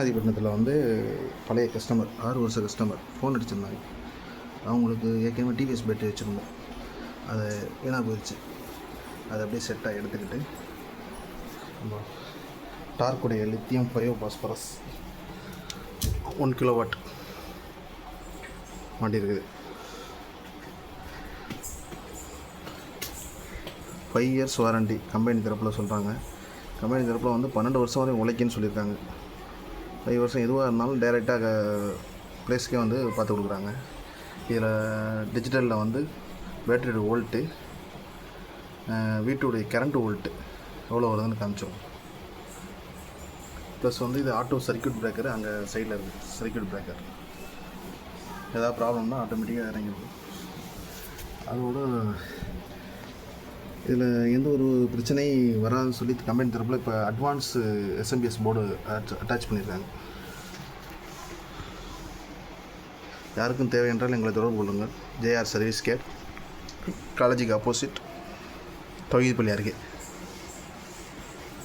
ஆதிபட்டினத்தில் வந்து பழைய கஸ்டமர் ஆறு வருஷ கஸ்டமர் ஃபோன் அடிச்சிருந்தாங்க. அவங்களுக்கு ஏற்கனவே டிவிஎஸ் பேட்டரி வச்சுருந்தோம். அது வீணாக போயிடுச்சு. அதை அப்படியே செட்டாக எடுத்துக்கிட்டு நம்ம டார்க்குடைய lithium bio phosphorus one kilowatt மாட்டியிருக்குது five years warranty company தரப்பில் சொல்கிறாங்க கம்பெனி தரப்பில் வந்து பன்னெண்டு வருஷம் வரையும் உழைக்குன்னு சொல்லியிருக்காங்க. ஃபைவ் வருஷம் எதுவாக இருந்தாலும் டைரெக்டாக ப்ளேஸ்க்கே வந்து பார்த்து கொடுக்குறாங்க. இதில் டிஜிட்டலில் வந்து பேட்டரியோட வோல்ட்டு வீட்டுடைய கரண்ட் வோல்ட்டு எவ்வளோ வருதுன்னு காமிச்சோம். ப்ளஸ் வந்து இது ஆட்டோ சர்க்யூட் பிரேக்கர் அங்கே சைடில் இருக்குது சர்க்யூட் பிரேக்கர் ஏதாவது ப்ராப்ளம்னா ஆட்டோமேட்டிக்காக இறங்கிடும். அதோட இதில் எந்த ஒரு பிரச்சனை வராதுன்னு சொல்லி கம்பெனி தரப்பில் இப்போ அட்வான்ஸ் எஸ்எம்பிஎஸ் போர்டு அட்டாச் பண்ணியிருக்காங்க யாருக்கும் தேவை என்றால் எங்களை தொடர்பு கொள்ளுங்கள். ஜேஆர் சர்வீஸ் கேர் காலேஜுக்கு ஆப்போசிட் தொகுதிப்பள்ளி அருகே.